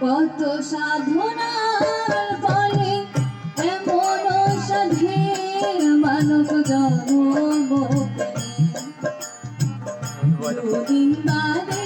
কত সাধনার ফলে এমন সাধের মানব জন্ম দুদিন বাদে